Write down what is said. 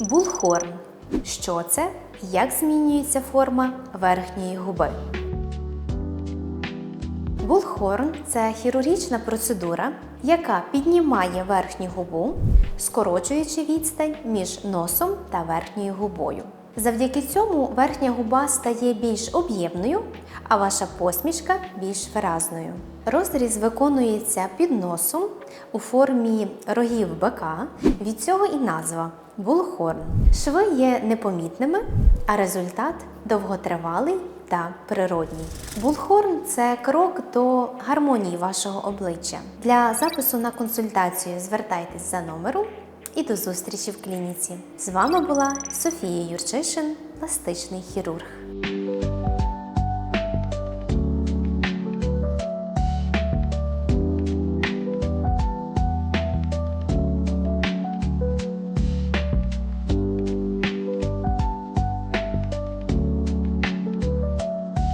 Булхорн. Що це? Як змінюється форма верхньої губи? Булхорн це хірургічна процедура, яка піднімає верхню губу, скорочуючи відстань між носом та верхньою губою. Завдяки цьому верхня губа стає більш об'ємною, а ваша посмішка більш виразною. Розріз виконується під носом у формі рогів бика, від цього і назва булхорн. Шви є непомітними, а результат довготривалий та природній. Булхорн це крок до гармонії вашого обличчя. Для запису на консультацію звертайтесь за номером і до зустрічі в клініці. З вами була Софія Юрчишин, пластичний хірург.